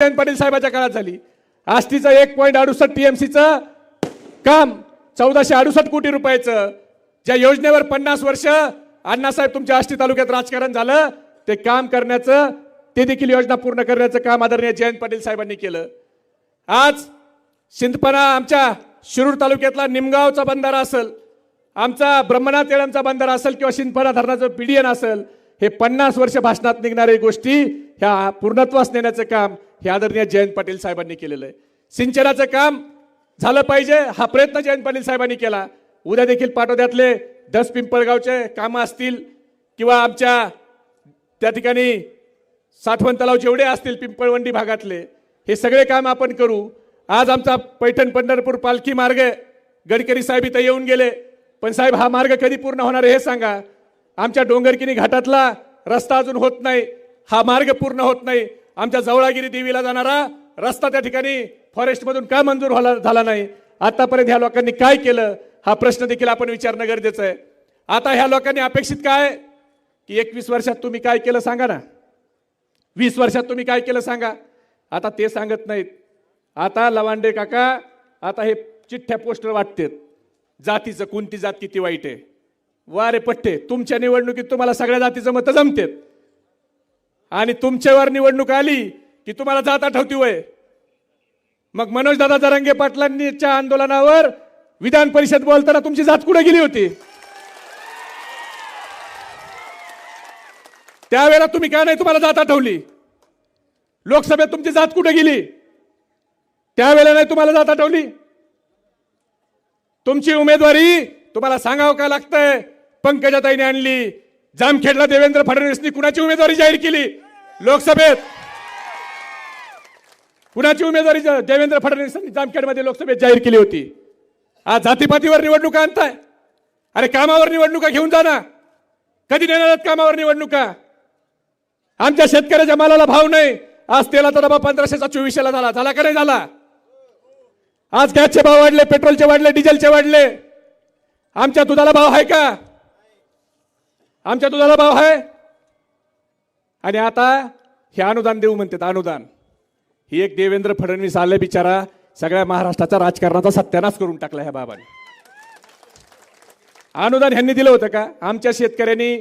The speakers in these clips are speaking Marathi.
जयंत पाटील साहेबाच्या काळात झाली. आष्टीचं एक पॉईंट अडुसष्ट टीएमसीचं काम चौदाशे अडुसष्ट कोटी रुपयाचं. ज्या योजनेवर पन्नास वर्ष अण्णासाहेब तुमच्या आष्टी तालुक्यात राजकारण झालं ते काम करण्याचं ते देखील योजना पूर्ण करण्याचं काम आदरणीय जयंत पाटील साहेबांनी केलं. आज शिंदपणा आमच्या शिरूर तालुक्यातला निमगावचा बंधारा असेल आमचा ब्रह्मनाथ येळमचा बंधारा असेल किंवा शिंदपणा धरणाचं पीडीएन असेल हे पन्नास वर्ष भाषणात निघणाऱ्या गोष्टी ह्या पूर्णत्वास नेण्याचं काम हे आदरणीय जयंत पाटील साहेबांनी केलेलं आहे. सिंचनाचं काम झालं पाहिजे हा प्रयत्न जयंत पाटील साहेबांनी केला. उद्या देखील पाटोद्यातले दस पिंपळगावचे कामं असतील किंवा आमच्या त्या ठिकाणी साठवण तलाव जेवढे असतील पिंपळवंडी भागातले हे सगळे काम आपण करू. आज आमचा पैठण पंढरपूर पालखी मार्ग गडकरी साहेब इथं येऊन गेले. पण साहेब हा मार्ग कधी पूर्ण होणार आहे हे सांगा. आमच्या डोंगरकिनी घाटातला रस्ता अजून होत नाही. हा मार्ग पूर्ण होत नाही. आमच्या जवळागिरी देवीला जाणारा रस्ता त्या ठिकाणी फॉरेस्टमधून का मंजूर होला झाला नाही? आतापर्यंत ह्या लोकांनी काय केलं? हा प्रश्न देखील आपण विचारणं गरजेचं आहे. आता ह्या लोकांनी अपेक्षित काय? की एकवीस वर्षात तुम्ही काय केलं सांगा ना. वीस वर्षात तुम्ही काय केलं सांगा. आता ते सांगत नाहीत. आता लवांडे काका आता हे चिठ्ठ्या पोस्टर वाटतेत. जातीचं कोणती जात किती वाईट आहे? वारे पट्टे तुमच्या निवडणुकीत तुम्हाला सगळ्या जातीचं मतं जमतेत. आणि तुमच्यावर निवडणूक आली की तुम्हाला जात आठवती वय मग मनोजदादा जरंगे जरांगे पाटलांनीच्या आंदोलनावर विधान परिषद बोलताना तुमची जात कुठे गेली होती? त्यावेळेला तुम्ही का नाही तुम्हाला जात आठवली लोकसभेत तुमची जात कुठे गेली? त्यावेळेला नाही तुम्हाला जात आठवली तुमची उमेदवारी तुम्हाला सांगावं का लागतंय? पंकजाताईने आणली जामखेडला देवेंद्र फडणवीसनी कुणाची उमेदवारी जाहीर केली? लोकसभेत. कुणाची उमेदवारी देवेंद्र फडणवीसांनी जामखेडमध्ये लोकसभेत जाहीर केली होती? आज जातीपातीवर निवडणुका आणताय. अरे कामावर निवडणुका घेऊन जा ना. कधी देणार आहेत कामावर निवडणुका? आमच्या शेतकऱ्याच्या मालाला भाव नाही. आज तेलाचा डबा पंधराशेचा चोवीसशेला झाला. झाला का नाही झाला? आज गॅसचे भाव वाढले पेट्रोलचे वाढले डिझेलचे वाढले. आमच्या दुधाला भाव आहे का? आमच्या दुधाला भाव आहे. आणि आता हे अनुदान देऊ म्हणतात अनुदान. ही एक देवेंद्र फडणवीस आले बिचारा सगळ्या महाराष्ट्राचा राजकारणाचा सत्यानाश करून टाकला ह्या बाबाने. अनुदान ह्यांनी दिलं होतं का? आमच्या शेतकऱ्यांनी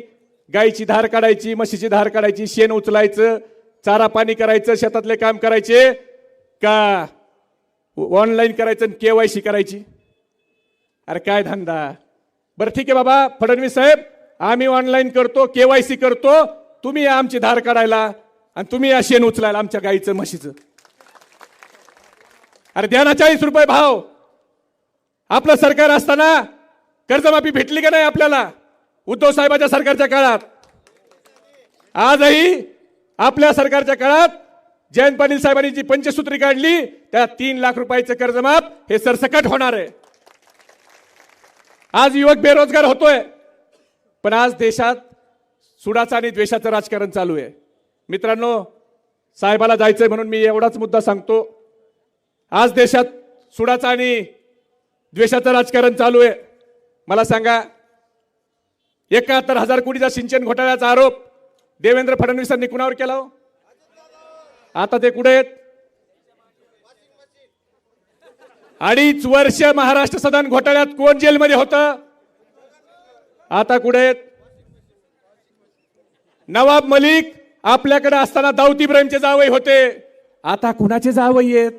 गायीची धार काढायची म्हशीची धार काढायची शेण उचलायचं चारा पाणी करायचं शेतातले काम करायचे का? ऑनलाईन करायचं केवायसी करायची? अरे काय धंदा? बरं ठीक आहे बाबा फडणवीस साहेब आम्ही ऑनलाईन करतो केवायसी करतो तुम्ही या आमची धार काढायला आणि तुम्ही या शेण उचलायला आमच्या गाईचं म्हशीचं. अरे द्या ना चाळीस रुपये भाव. आपलं सरकार असताना कर्जमाफी भेटली का नाही आपल्याला? उद्धव साहेबाच्या सरकारच्या काळात. आजही आपल्या सरकारच्या काळात जयंत पाटील साहेबांनी जी पंचसूत्री काढली त्या तीन लाख रुपयाचं कर्जमाफ हे सरसकट होणार आहे. आज युवक बेरोजगार होतोय. पण आज देशात सुडाचं आणि द्वेषाचं राजकारण चालू आहे. मित्रांनो साहेबाला जायचंय म्हणून मी एवढाच मुद्दा सांगतो. आज देशात सुडाचं आणि द्वेषाचं राजकारण चालू आहे. मला सांगा एकाहत्तर हजार कोटीचा सिंचन घोटाळ्याचा आरोप देवेंद्र फडणवीसांनी कुणावर केला हो? आता ते कुठे आहेत? अडीच वर्ष महाराष्ट्र सदन घोटाळ्यात कोण जेलमध्ये होतं? आता कुठे आहेत? नवाब मलिक आपल्याकडे असताना दाऊद इब्राहिमचे जावई होते. आता कुणाचे जावई आहेत?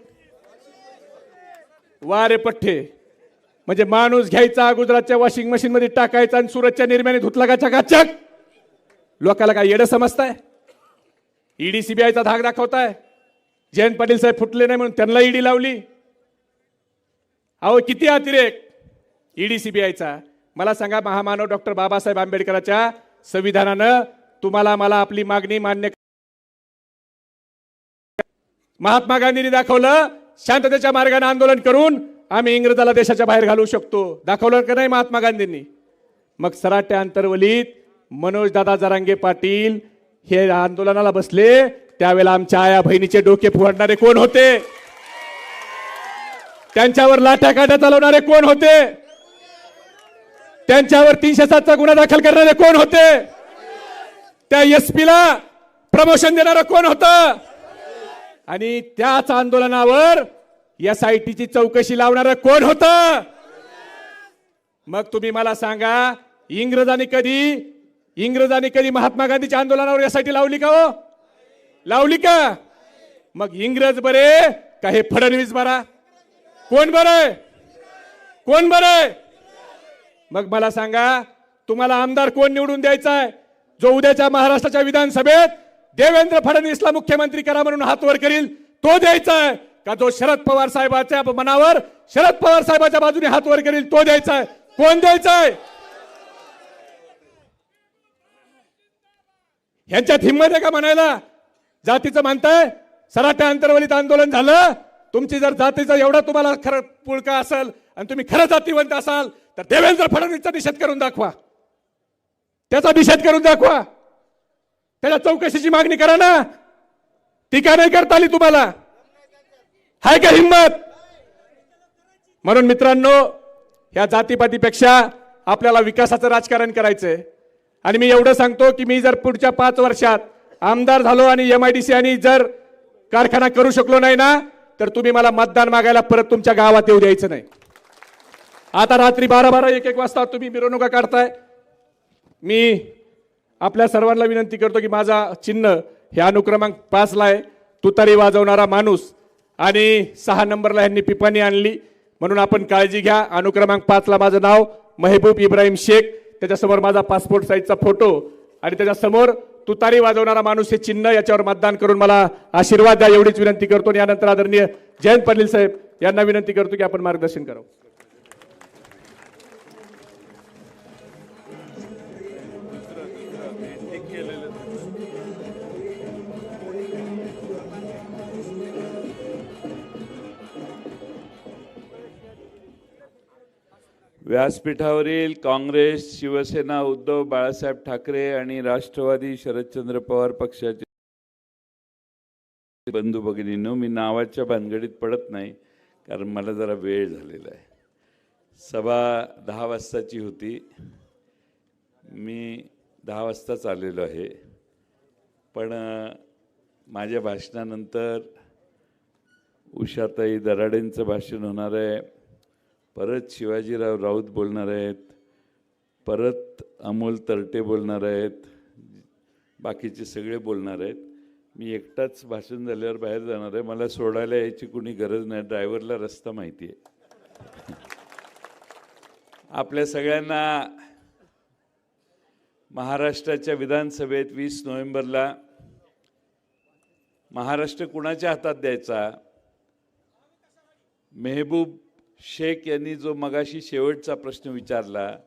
वारे पठ्ठे. म्हणजे माणूस घ्यायचा गुजरातच्या वॉशिंग मशीन मध्ये टाकायचा आणि सुरतच्या निर्म्याने धुतला का चकाचक लोकाला काय येडं समजताय? ईडी सीबीआयचा धाक दाखवताय. जयंत पाटील साहेब फुटले नाही म्हणून त्यांना ईडी लावली. अहो किती अतिरेक. ईडी सीबीआयचा. मला सांगा महामानव डॉक्टर बाबासाहेब आंबेडकरांच्या संविधानानं तुम्हाला मला आपली मागणी मान्य महात्मा गांधींनी दाखवलं शांततेच्या मार्गाने आंदोलन करून आम्ही इंग्रजाला देशाच्या बाहेर घालवू शकतो. दाखवलं का नाही महात्मा गांधींनी? मग सराट्या अंतर्वलीत मनोज दादा जरांगे पाटील हे आंदोलनाला बसले. त्यावेळेला आमच्या आया बहिणीचे डोके फुडणारे कोण होते? त्यांच्यावर लाठ्या काट्या चालवणारे कोण होते? त्यांच्यावर तीनशे सातचा गुन्हा दाखल करणारे कोण होते? त्या एस पीला प्रमोशन देणारं कोण होतं? आणि त्याच आंदोलनावर एस आय टीची चौकशी लावणार कोण होतं? मग तुम्ही मला सांगा इंग्रजांनी कधी इंग्रजांनी कधी महात्मा गांधीच्या आंदोलनावर एस आय टी लावली का हो? लावली का? मग इंग्रज बरे का हे फडणवीस बरा? कोण बरं? कोण बरं? मग मला सांगा तुम्हाला आमदार कोण निवडून द्यायचा आहे जो उद्याच्या महाराष्ट्राच्या विधानसभेत देवेंद्र फडणवीसला मुख्यमंत्री करा म्हणून हात वर करील तो द्यायचा आहे का जो शरद पवार साहेबाच्या मनावर शरद पवार साहेबाच्या बाजूने हात वर करील तो द्यायचा आहे कोण द्यायचा आहे ह्यांच्यात हिंमत आहे का म्हणायला? जातीचं म्हणताय सराट्या अंतर्वलित आंदोलन झालं. तुमची जर जातीचा एवढा तुम्हाला खरं पुळका असेल आणि तुम्ही खरं जातीवंत असाल तर देवेंद्र फडणवीसचा निषेध करून दाखवा. त्याचा निषेध करून दाखवा. त्याच्या चौकशीची मागणी करा ना. ती का नाही करता आली तुम्हाला. हाय का हिंमत? म्हणून मित्रांनो ह्या जातीपातीपेक्षा आपल्याला विकासाचं राजकारण करायचंय. आणि मी एवढं सांगतो की मी जर पुढच्या पाच वर्षात आमदार झालो आणि एम आय डी सी आणि जर कारखाना करू शकलो नाही ना तर तुम्ही मला मतदान मागायला परत तुमच्या गावात येऊ द्यायचं नाही. आता रात्री बारा बारा एक एक वाजता तुम्ही मिरवणुका काढताय. मी आपल्या सर्वांना विनंती करतो की माझा चिन्ह हे अनुक्रमांक पाचला आहे. तुतारी वाजवणारा माणूस आणि सहा नंबरला यांनी पिपाणी आणली. म्हणून आपण काळजी घ्या. अनुक्रमांक पाचला माझं नाव महबूब इब्राहिम शेख. त्याच्यासमोर माझा पासपोर्ट साईजचा फोटो आणि त्याच्यासमोर तुतारी वाजवणारा माणूस हे चिन्ह याच्यावर मतदान करून मला आशीर्वाद द्या. एवढीच विनंती करतो आणि यानंतर आदरणीय जयंत पाटील साहेब यांना विनंती करतो की आपण मार्गदर्शन करावं. व्यासपीठावरील काँग्रेस शिवसेना उद्धव बाळासाहेब ठाकरे आणि राष्ट्रवादी शरदचंद्र पवार पक्षाचे बंधू भगिनींनो मी नावाच्या भानगडीत पडत नाही कारण मला जरा वेळ झालेला आहे. सभा दहा वाजताची होती. मी दहा वाजताच आलेलो आहे. पण माझ्या भाषणानंतर उषाताई दराडेंचं भाषण होणार आहे. परत शिवाजीराव राऊत बोलणार आहेत परत अमोल तरटे बोलणार आहेत बाकीचे सगळे बोलणार आहेत. मी एकटाच भाषण झाल्यावर बाहेर जाणार आहे. मला सोडायला यायची कुणी गरज नाही. ड्रायव्हरला रस्ता माहिती आहे. आपल्या सगळ्यांना महाराष्ट्राच्या विधानसभेत वीस नोव्हेंबरला महाराष्ट्र कुणाच्या हातात द्यायचा? मेहबूब शेख यांनी जो मगाशी शेवटचा प्रश्न विचारला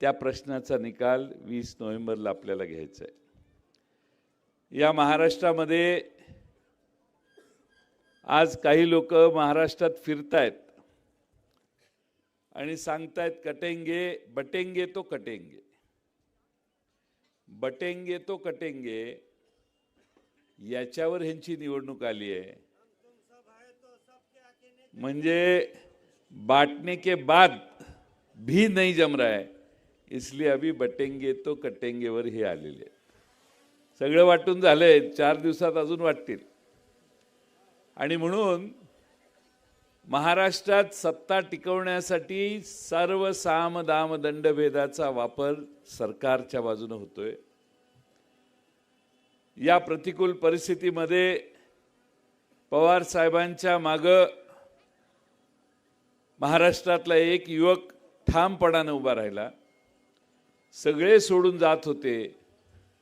त्या प्रश्नाचा निकाल वीस नोव्हेंबरला आपल्याला घ्यायचा आहे. या महाराष्ट्रामध्ये आज काही लोक महाराष्ट्रात फिरतायत आणि सांगतायत कटेंगे बटेंगे तो कटेंगे. बटेंगे तो कटेंगे याच्यावर ह्यांची निवडणूक आली आहे. म्हणजे बांटने के बाद भी नहीं जम रहा है। इसलिए अभी बटेंगे तो कटेंगेवर हे आलेले सगळं वाटून झालंय चार दिवसात अजून वाटतील। आणि म्हणून महाराष्ट्रात सत्ता टिकवण्यासाठी सर्व साम दाम दंडभेदाचा वापर सरकारच्या बाजूनं होतोय। या प्रतिकूल परिस्थितीमध्ये पवार साहेबांच्या मागं महाराष्ट्रातला एक युवक ठामपणानं उभा राहिला. सगळे सोडून जात होते.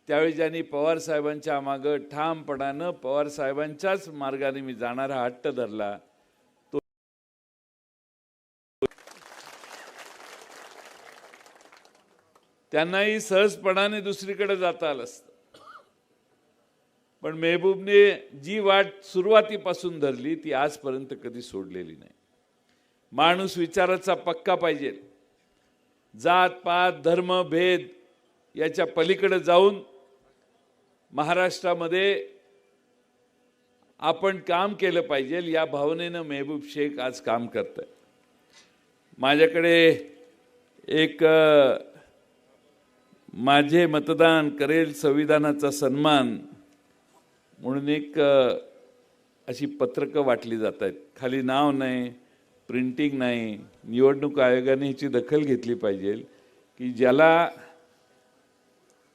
त्यावेळी ज्यांनी पवार साहेबांच्या मागं ठामपणानं पवार साहेबांच्याच मार्गाने मी जाणारा हा हट्ट धरला. तो त्यांनाही सहजपणाने दुसरीकडे जाता आलं असतं. पण मेहबूबने जी वाट सुरुवातीपासून धरली ती आजपर्यंत कधी सोडलेली नाही. माणूस विचाराचा पक्का पाहिजे. जात पात धर्म भेद याच्या पलीकडे जाऊन महाराष्ट्रामध्ये आपण काम केलं पाहिजे या भावनेनं मेहबूब शेख आज काम करत आहे माझ्याकडे एक माझे मतदान करेल संविधानाचा सन्मान म्हणून एक अशी पत्रकं वाटली जात आहेत. खाली नाव नाही प्रिंटिंग नाही निवडणूक आयोगाने ह्याची दखल घेतली पाहिजे की ज्याला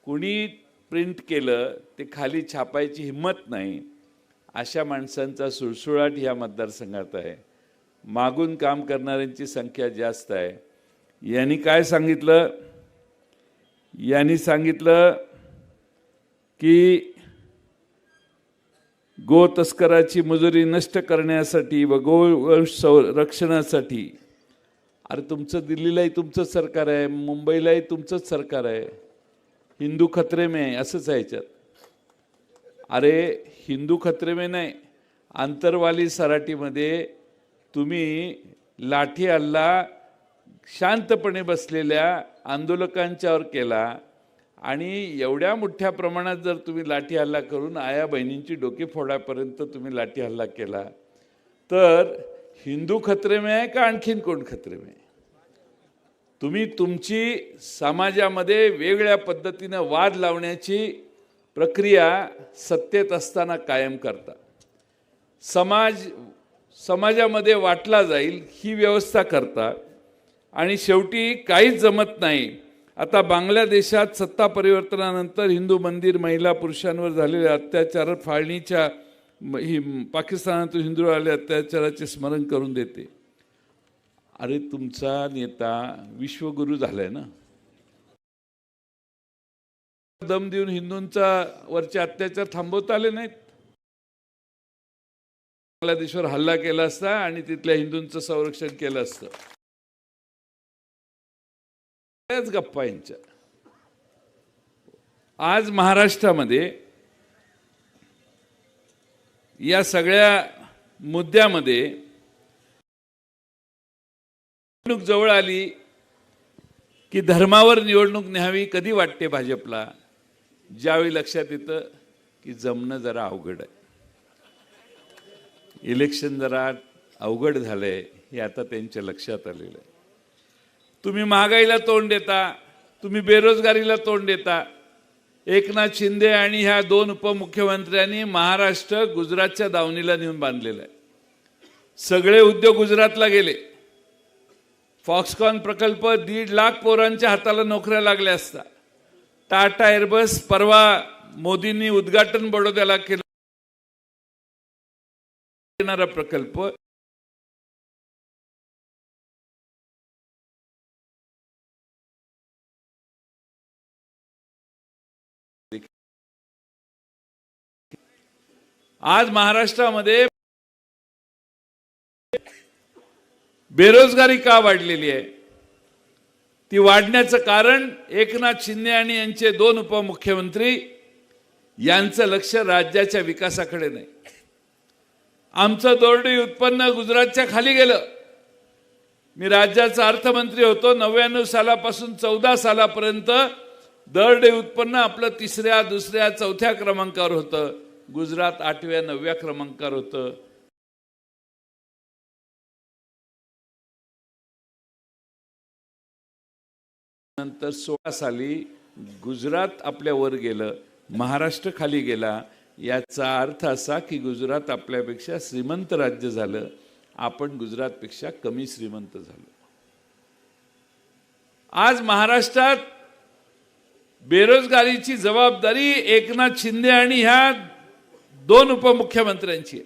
कुणी प्रिंट केलं ते खाली छापायची हिंमत नाही. अशा माणसांचा सुळसुळाट ह्या मतदारसंघात आहे. मागून काम करणाऱ्यांची संख्या जास्त आहे. यांनी काय सांगितलं? यांनी सांगितलं की गो तस्कराची मजुरी नष्ट करण्यासाठी व गो संरक्षणासाठी. अरे तुमचं दिल्लीलाही तुमचंच सरकार आहे मुंबईलाही तुमचंच सरकार आहे. हिंदू खत्रे में असंच आहे याच्यात. अरे हिंदू खत्रे में नाही आंतरवाली सराटीमध्ये तुम्ही लाठी हल्ला शांतपणे बसलेल्या आंदोलकांच्यावर केला. आणि एवढ्या मोठ्या प्रमाणात जर तुम्ही लाठी हल्ला करून आया बहिणींची डोके फोडापर्यंत तुम्ही लाठी हल्ला केला तर हिंदू खत्रे में आहे का आणखीन कोण खत्रे में आहे? तुम्ही तुमची समाजामध्ये वेगळ्या पद्धतीनं वाद लावण्याची प्रक्रिया सत्तेत असताना कायम करता समाज समाजामध्ये वाटला जाईल ही व्यवस्था करता आणि शेवटी काहीच जमत नाही आता बांगलादेशात सत्ता परिवर्तनानंतर हिंदू मंदिर महिला पुरुषांवर झालेल्या अत्याचार फाळणीच्या ही पाकिस्तानातून हिंदू आले अत्याचाराचे स्मरण करून देते. अरे तुमचा नेता विश्वगुरू झालाय ना? दम देऊन हिंदूंचा वरचे अत्याचार थांबवता आले नाहीत. बांगलादेशवर हल्ला केला असता आणि तिथल्या हिंदूंचं संरक्षण केलं असतं. त्याच गप्पा यांच्या. आज महाराष्ट्रामध्ये या सगळ्या मुद्द्यामध्ये निवडणूक जवळ आली की धर्मावर निवडणूक न्यावी कधी वाटते भाजपला? ज्यावेळी लक्षात येतं की जमणं जरा अवघड आहे. इलेक्शन जरा अवघड झालंय हे आता त्यांच्या लक्षात आलेलं आहे. तुम्ही महागाईला तोंड देता तुम्ही बेरोजगारीला तोंड देता. एकनाथ शिंदे आणि ह्या दोन उपमुख्यमंत्र्यांनी महाराष्ट्र गुजरातच्या दावणीला नेऊन बांधलेलं आहे. सगळे उद्योग गुजरातला गेले. फॉक्सकॉन प्रकल्प दीड लाख पोरांच्या हाताला नोकऱ्या लागल्या असता. टाटा एअरबस परवा मोदींनी उद्घाटन बडोद्याला केलं येणारा प्रकल्प आज महाराष्ट्रामध्ये बेरोजगारी का वाढलेली आहे? ती वाढण्याचं कारण एकनाथ शिंदे आणि यांचे दोन उपमुख्यमंत्री यांचं लक्ष राज्याच्या विकासाकडे नाही. आमचं दोरडी उत्पन्न गुजरातच्या खाली गेलं. मी राज्याचा अर्थमंत्री होतो. नव्याण्णव सालापासून चौदा सालापर्यंत दरडे उत्पन्न आपलं तिसऱ्या दुसऱ्या चौथ्या क्रमांकावर होतं. गुजरात आठव्या नवव्या क्रमांकावर होतं. नंतर सोळा साली गुजरात आपल्या वर गेलं महाराष्ट्र खाली गेला. याचा अर्थ असा की गुजरात आपल्यापेक्षा श्रीमंत राज्य झालं. आपण गुजरातपेक्षा कमी श्रीमंत झालो. आज महाराष्ट्रात बेरोजगारीची जबाबदारी एकनाथ शिंदे आणि ह्या दोन उपमुख्यमंत्र्यांची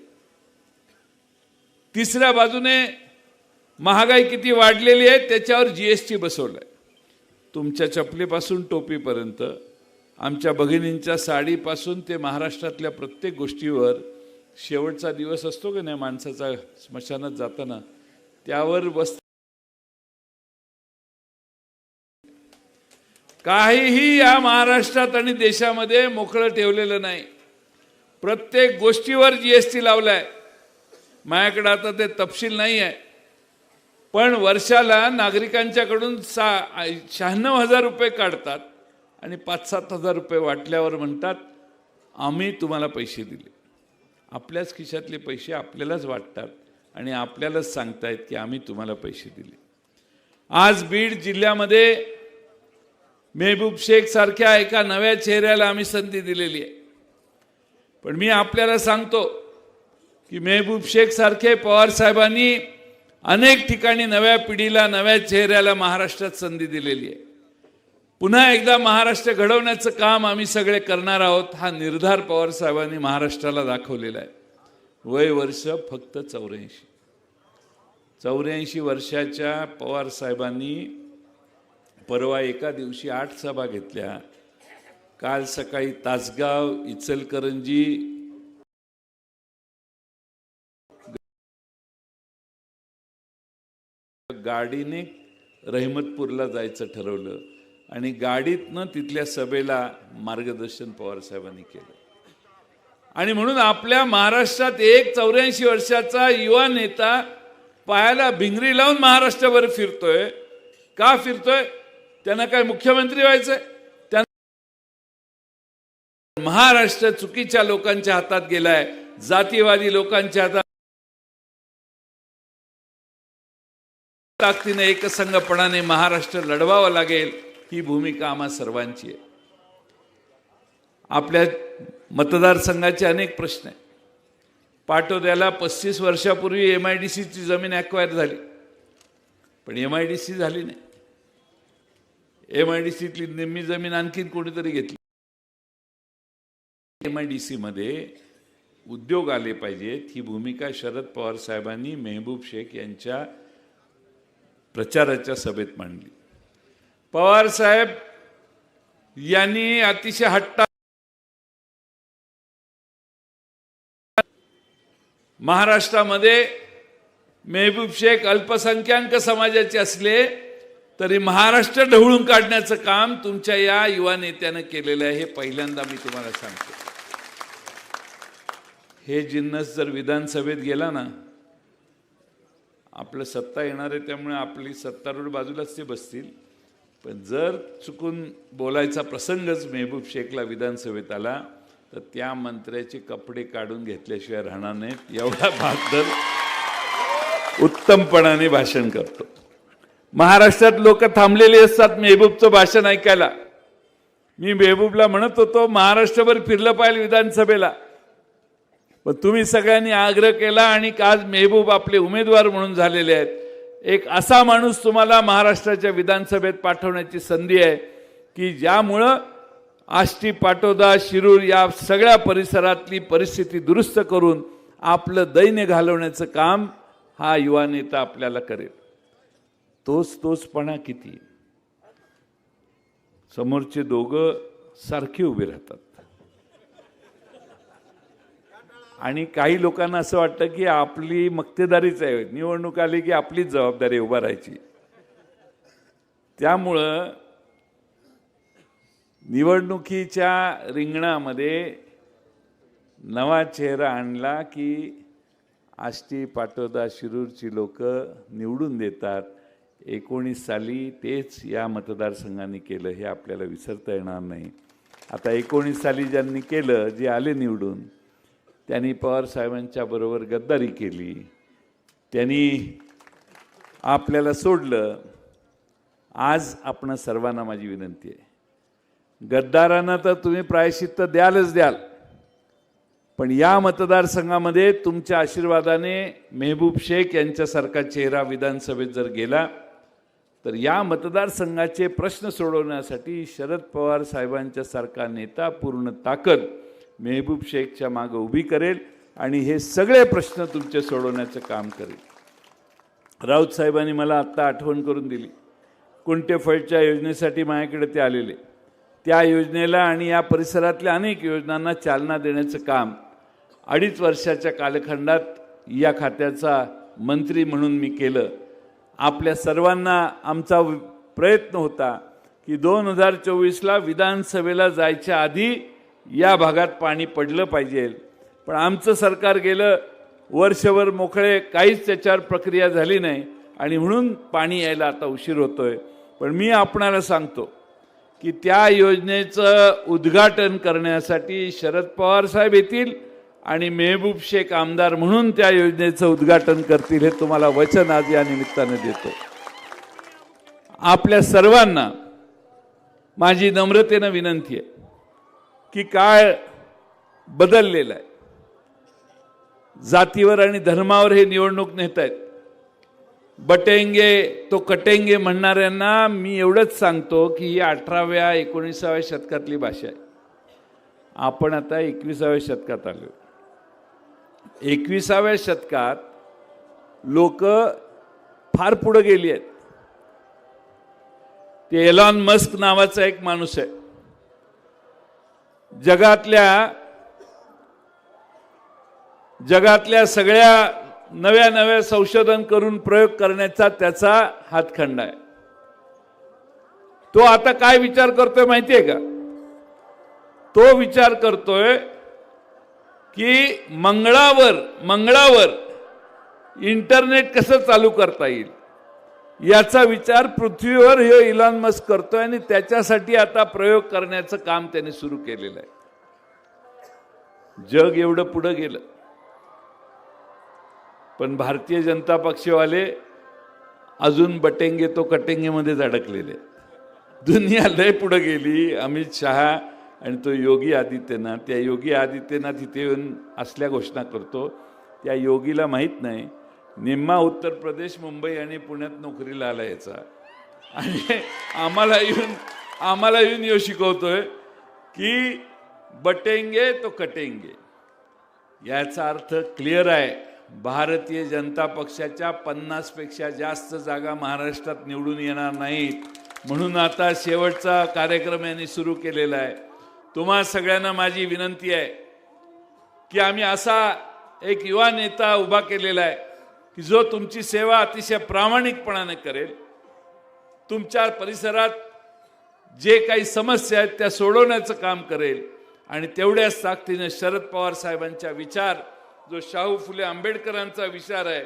तिसऱ्या बाजूने महागाई किती वाढलेली आहे त्याच्यावर जीएसटी बसवलाय. तुमच्या चपलीपासून टोपीपर्यंत आमच्या भगिनींच्या साडीपासून ते महाराष्ट्रातल्या प्रत्येक गोष्टीवर शेवटचा दिवस असतो की नाही माणसाचा स्मशानात जाताना? त्यावर बस काहीही या महाराष्ट्रात आणि देशामध्ये मोकळं ठेवलेलं नाही. प्रत्येक गोष्टीवर जी एस जीएसटी लावलाय. माझ्याकडे आता ते तपशील नाही आहे पण वर्षाला नागरिकांच्याकडून सा शहाण्णव हजार रुपये काढतात आणि पाच सात हजार रुपये वाटल्यावर म्हणतात आम्ही तुम्हाला पैसे दिले. आपल्याच खिशातले पैसे आपल्यालाच वाटतात आणि आपल्यालाच सांगतायत की आम्ही तुम्हाला पैसे दिले. आज बीड जिल्ह्यामध्ये मेहबूब शेख सारख्या एका नव्या चेहऱ्याला आम्ही संधी दिलेली आहे. पण मी आपल्याला सांगतो की मेहबूब शेख सारखे पवार साहेबांनी अनेक ठिकाणी नव्या पिढीला नव्या चेहऱ्याला महाराष्ट्रात संधी दिलेली आहे. पुन्हा एकदा महाराष्ट्र घडवण्याचं काम आम्ही सगळे करणार आहोत हा निर्धार पवार साहेबांनी महाराष्ट्राला दाखवलेला आहे. वय वर्ष फक्त चौऱ्याऐंशी. चौऱ्याऐंशी वर्षाच्या पवार साहेबांनी परवा एका दिवशी आठ सभा घेतल्या. काल सकाळी तासगाव इचलकरंजी गाडीने रहिमतपूरला जायचं ठरवलं आणि गाडीतनं तिथल्या सभेला मार्गदर्शन पवार साहेबांनी केलं. आणि म्हणून आपल्या महाराष्ट्रात एक चौऱ्याऐंशी वर्षाचा युवा नेता पायाला भिंगरी लावून महाराष्ट्रावर फिरतोय. का फिरतोय? त्यांना काय मुख्यमंत्री व्हायचंय? महाराष्ट्र चुकीच्या लोकांच्या हातात गेलाय जातीवादी लोकांच्या हातात ताकदीने एकसंघपणाने महाराष्ट्र लढवावं लागेल ही भूमिका आम्हा सर्वांची आहे. आपल्या मतदारसंघाचे अनेक प्रश्न आहे पाटोद्याला पस्तीस वर्षापूर्वी एम आय डी सीची जमीन ॲक्वायर झाली. पण एम आय डी सी झाली नाही. एम आय डी सीतली निम्मी जमीन आणखीन कोणीतरी घेतली. एम आय डी सीमध्ये उद्योग आले पाहिजेत ही भूमिका शरद पवार साहेबांनी मेहबूब शेख यांच्या प्रचाराच्या सभेत मांडली. पवार साहेब यांनी अतिशय हट्टा महाराष्ट्रामध्ये मेहबूब शेख अल्पसंख्याक समाजाचे असले तरी महाराष्ट्र ढवळून काढण्याचं काम तुमच्या या युवा नेत्यानं केलेलं आहे. हे पहिल्यांदा मी तुम्हाला सांगतो. हे जिन्नस जर विधानसभेत गेला ना आपलं सत्ता येणार आहे त्यामुळे आपली सत्तारूढ बाजूलाच ते बसतील. पण जर चुकून बोलायचा प्रसंगच मेहबूब शेखला विधानसभेत आला तर त्या मंत्र्याचे कपडे काढून घेतल्याशिवाय राहणार नाहीत एवढा भाग तर उत्तमपणाने भाषण करतो. महाराष्ट्रात लोक थांबलेली असतात मेहबूबचं भाषण ऐकायला. मी मेहबूबला म्हणत होतो महाराष्ट्रभर फिरलं पाहिजे विधानसभेला. पण तुम्ही सगळ्यांनी आग्रह केला आणि आज मेहबूब आपले उमेदवार म्हणून झालेले आहेत. एक असा माणूस तुम्हाला महाराष्ट्राच्या विधानसभेत पाठवण्याची संधी आहे की ज्यामुळं आष्टी पाटोदा शिरूर या सगळ्या परिसरातली परिस्थिती दुरुस्त करून आपलं दैन्य घालवण्याचं काम हा युवा नेता आपल्याला करेल. तोच तोचपणा किती? समोरचे दोघं सारखे उभे राहतात. आणि काही लोकांना असं वाटतं की आपली मक्तेदारीच आहे. निवडणूक आली की आपलीच जबाबदारी उभा राहायची. त्यामुळं निवडणुकीच्या रिंगणामध्ये नवा चेहरा आणला की आष्टी पाटोदा शिरूरची लोक निवडून देतात. एकोणीस साली तेच या मतदारसंघाने केलं हे आपल्याला विसरता येणार नाही. आता एकोणीस साली ज्यांनी केलं जे आले निवडून त्यांनी पवारसाहेबांच्या बरोबर गद्दारी केली. त्यांनी आपल्याला सोडलं. आज आपण सर्वांना माझी विनंती आहे. गद्दारांना तर तुम्ही प्रायश्चित्त द्यालच द्याल. पण या मतदारसंघामध्ये तुमच्या आशीर्वादाने मेहबूब शेख यांच्यासारखा चेहरा विधानसभेत जर गेला तर या मतदारसंघाचे प्रश्न सोडवण्यासाठी शरद पवार साहेबांच्या सारखा नेता पूर्ण ताकद मेहबूब शेखच्या मागं उभी करेल आणि हे सगळे प्रश्न तुमचे सोडवण्याचं काम करेल. राऊत साहेबांनी मला आत्ता आठवण करून दिली. कुंटे फळच्या योजनेसाठी माझ्याकडे ते आलेले. त्या योजनेला आणि या परिसरातल्या अनेक योजनांना चालना देण्याचं काम अडीच वर्षाच्या कालखंडात या खात्याचा मंत्री म्हणून मी केलं. आपल्या सर्वांना आमचा प्रयत्न होता की दोन हजार चोवीसला विधानसभेला जायच्या आधी या भागात पाणी पडलं पाहिजे. पण आमचं सरकार गेलं वर्षभर मोकळे काहीच त्याच्यावर प्रक्रिया झाली नाही. आणि म्हणून पाणी यायला आता उशीर होतोय. पण मी आपणाला सांगतो की त्या योजनेचं उद्घाटन करण्यासाठी शरद पवार साहेब येतील आणि मेहबूब शेख आमदार म्हणून त्या योजनेचं उद्घाटन करतील हे तुम्हाला वचन आज या निमित्तानं देतो. आपल्या सर्वांना माझी नम्रतेनं विनंती आहे. की काय बदललेला आहे. जातीवर आणि धर्मावर हे निवडणूक नेत आहेत. बटेंगे तो कटेंगे म्हणणाऱ्यांना मी एवढंच सांगतो की ही अठराव्या एकोणीसाव्या शतकातली भाषा आहे. आपण आता एकविसाव्या शतकात आलो. एकविसाव्या शतकात लोक फार पुढं गेली आहेत. ते एलॉन मस्क नावाचा एक माणूस आहे. जगातल्या जगातल्या सगळ्या नव्या नव्या संशोधन करून प्रयोग करण्याचा त्याचा हातखंड आहे. तो आता काय विचार करतोय माहितीये का? तो विचार करतोय की मंगळावर मंगळावर इंटरनेट कसं चालू करता येईल? याचा विचार पृथ्वीवर हे इलॉन मस्क करतोय आणि त्याच्यासाठी आता प्रयोग करण्याचं काम त्याने सुरू केलेलं आहे. जग एवढं पुढं गेलं. पण भारतीय जनता पक्षवाले अजून बटेंगे तो कटेंगेमध्येच अडकलेले दुनिया लय पुढे गेली अमित शहा आणि तो योगी आदित्यनाथ. त्या योगी आदित्यनाथ इथे येऊन असल्या घोषणा करतो. त्या योगीला माहीत नाही. निम्मा उत्तर प्रदेश मुंबई आणि पुण्यात नोकरीला आला याचा. आणि आम्हाला येऊन आम्हाला येऊन येऊ शिकवतोय की बटेंगे तो कटेंगे. याचा अर्थ क्लिअर आहे. भारतीय जनता पक्षाच्या पन्नासपेक्षा जास्त जागा महाराष्ट्रात निवडून येणार नाहीत. म्हणून आता शेवटचा कार्यक्रम यांनी सुरू केलेला आहे. तुम्हा सगळ्यांना माझी विनंती आहे की आम्ही असा एक युवा नेता उभा केलेला आहे. की जो तुमची सेवा अतिशय प्रामाणिकपणाने करेल तुमच्या परिसरात जे काही समस्या आहेत त्या सोडवण्याचं काम करेल. आणि तेवढ्याच ताकदीने शरद पवार साहेबांचा विचार जो शाहू फुले आंबेडकरांचा विचार आहे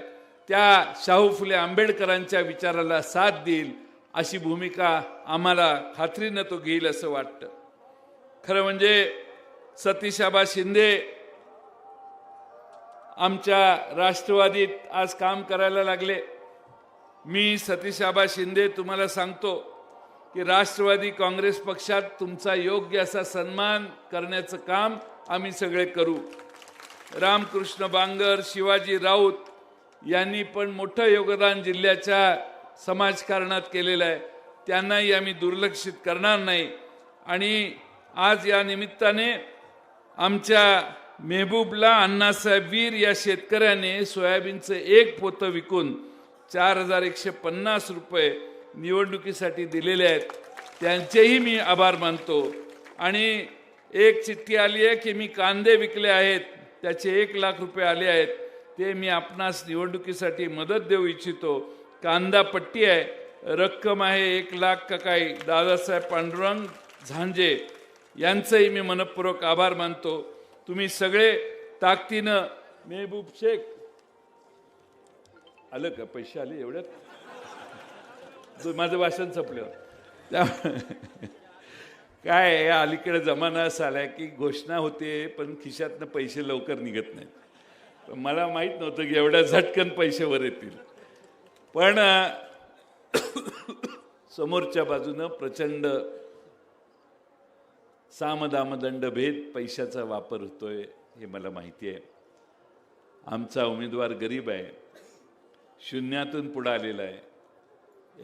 त्या शाहू फुले आंबेडकरांच्या विचाराला साथ देईल अशी भूमिका आम्हाला खात्रीनं तो घेईल असं वाटतं. खरं म्हणजे सतीशाबा शिंदे आमच्या राष्ट्रवादीत आज काम करायला लागले. मी सतीशाबा शिंदे तुम्हाला सांगतो की राष्ट्रवादी काँग्रेस पक्षात तुमचा योग्य असा सन्मान करण्याचं काम आम्ही सगळे करू. रामकृष्ण बांगर शिवाजी राऊत यांनी पण मोठं योगदान जिल्ह्याच्या समाजकारणात केलेलं आहे. त्यांनाही आम्ही दुर्लक्षित करणार नाही. आणि आज या निमित्ताने आमच्या मेहबूबला अण्णासाहेब वीर या शेतकऱ्याने सोयाबीनचं एक पोतं विकून चार हजार एकशे पन्नास रुपये निवडणुकीसाठी दिलेले आहेत. त्यांचेही मी आभार मानतो. आणि एक चिठ्ठी आली आहे की मी कांदे विकले आहेत. त्याचे एक लाख रुपये आले आहेत. ते मी आपणास निवडणुकीसाठी मदत देऊ इच्छितो. कांदा पट्टी आहे. रक्कम आहे एक लाख का काही. दादासाहेब पांडुरंग झांजे यांचंही मी मनपूर्वक आभार मानतो. तुम्ही सगळे ताकदीनं मेहबूब शेख. आलं का? पैसे आले एवढ्यात? माझं भाषण संपलं त्या काय या अलीकडे जमाना असा आलाय की घोषणा होते पण खिशातनं पैसे लवकर निघत नाहीत. पण मला माहीत नव्हतं की एवढ्या झटकन पैसे वर येतील. पण समोरच्या बाजूनं प्रचंड सामदामदंड भेद पैशाचा वापर होतोय हे मला माहिती आहे. आमचा उमेदवार गरीब आहे. शून्यातून पुढे आलेला आहे.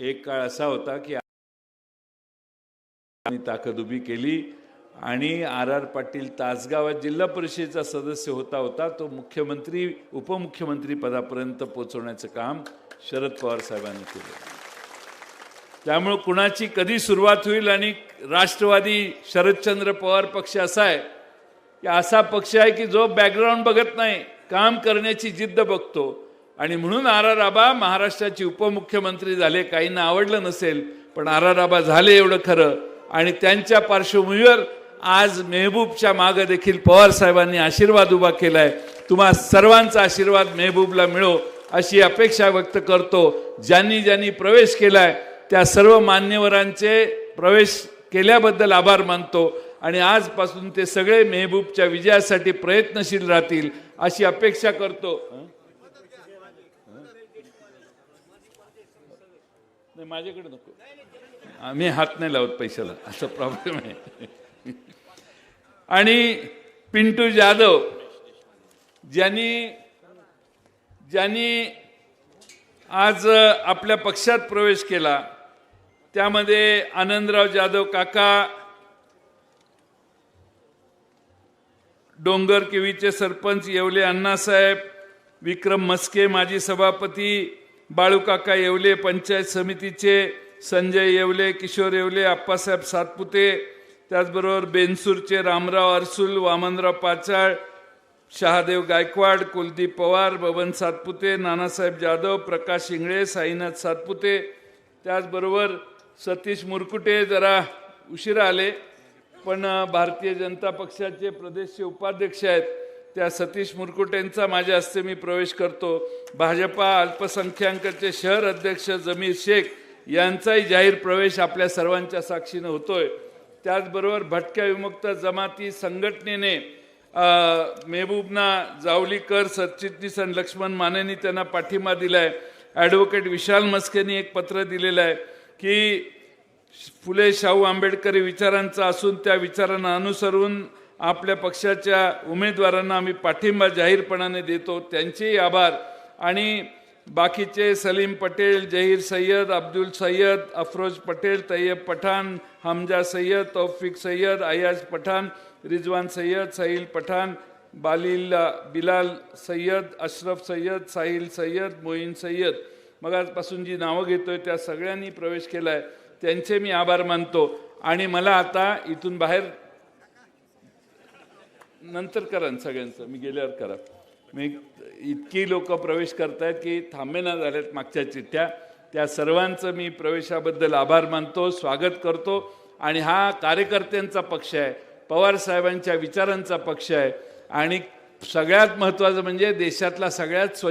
एक काळ असा होता की आम्ही ताकद उभी केली आणि आर आर पाटील तासगावात जिल्हा परिषदेचा सदस्य होता होता तो मुख्यमंत्री उपमुख्यमंत्री पदापर्यंत पोहोचवण्याचं काम शरद पवार साहेबांनी केलं. त्यामुळं कुणाची कधी सुरुवात होईल आणि राष्ट्रवादी शरदचंद्र पवार पक्ष असा आहे की असा पक्ष आहे की जो बॅकग्राऊंड बघत नाही काम करण्याची जिद्द बघतो. आणि म्हणून आर आर आबा महाराष्ट्राचे उपमुख्यमंत्री झाले काहींना आवडलं नसेल पण आर आर आबा झाले एवढं खरं. आणि त्यांच्या पार्श्वभूमीवर आज मेहबूबच्या मागं देखील पवार साहेबांनी आशीर्वाद उभा केलाय. तुम्हा सर्वांचा आशीर्वाद मेहबूबला मिळो अशी अपेक्षा व्यक्त करतो. ज्यांनी ज्यांनी प्रवेश केलाय त्या सर्व मान्यवरांचे प्रवेश केल्याबद्दल आभार मानतो आणि आजपासून ते सगळे मेहबूबच्या विजयासाठी प्रयत्नशील राहतील अशी अपेक्षा करतो. नाही माझ्याकडे नको. आम्ही हात नाही लावत पैशाला असा प्रॉब्लेम आहे. आणि पिंटू जाधव ज्यांनी ज्यांनी आज आपल्या पक्षात प्रवेश केला त्यामध्ये आनंदराव जाधव काका डोंगर किवीचे सरपंच येवले अण्णासाहेब विक्रम मस्के माजी सभापती बाळूकाका येवले पंचायत समितीचे संजय येवले किशोर येवले आप्पासाहेब सातपुते त्याचबरोबर बेनसूरचे रामराव अरसुल वामनराव पाचाळ शहादेव गायकवाड कुलदीप पवार बबन सातपुते नानासाहेब जाधव प्रकाश इंगळे साईनाथ सातपुते त्याचबरोबर सतीश मुरकुटे जरा उशिरा आले पण भारतीय जनता पक्षाचे प्रदेशचे उपाध्यक्ष आहेत. त्या सतीश मुरकुटेंचा माझ्या हस्ते मी प्रवेश करतो. भाजपा अल्पसंख्याकांचे शहर अध्यक्ष जमीर शेख यांचाही जाहीर प्रवेश आपल्या सर्वांच्या साक्षीनं होतोय. त्याचबरोबर भटक्या विमुक्त जमाती संघटनेने मेहबूबना जावलीकर सरचिटणीस आणि लक्ष्मण मानेनी त्यांना पाठिंबा दिलाय. ॲडव्होकेट विशाल मस्केनी एक पत्र दिलेलं आहे. की फुले शाहू आंबेडकरी विचारांचा असून त्या विचारांना अनुसरून आपल्या पक्षाच्या उमेदवारांना आम्ही पाठिंबा जाहीरपणाने देतो. त्यांचेही आभार. आणि बाकीचे सलीम पटेल जहीर सय्यद अब्दुल सय्यद अफरोज पटेल तय्यब पठाण हमजा सय्यद तौफिक सय्यद अयाज पठाण रिजवान सय्यद सहिल पठाण बालिल बिलाल सय्यद अशरफ सय्यद साहिल सय्यद मोईन सय्यद. मग आजपासून जी नावं घेतोय त्या सगळ्यांनी प्रवेश केलाय. त्यांचे मी आभार मानतो. आणि मला आता इथून बाहेर नंतर करा सगळ्यांचं. मी गेल्यावर करा. मी इतकी लोक प्रवेश करतायत की थांबेना झाल्यात मागच्या चिठ्ठ्या. त्या सर्वांचं मी प्रवेशाबद्दल आभार मानतो स्वागत करतो. आणि हा कार्यकर्त्यांचा पक्ष आहे. पवार साहेबांच्या विचारांचा पक्ष आहे. आणि सगळ्यात महत्त्वाचं म्हणजे देशातला सगळ्यात स्वच्छ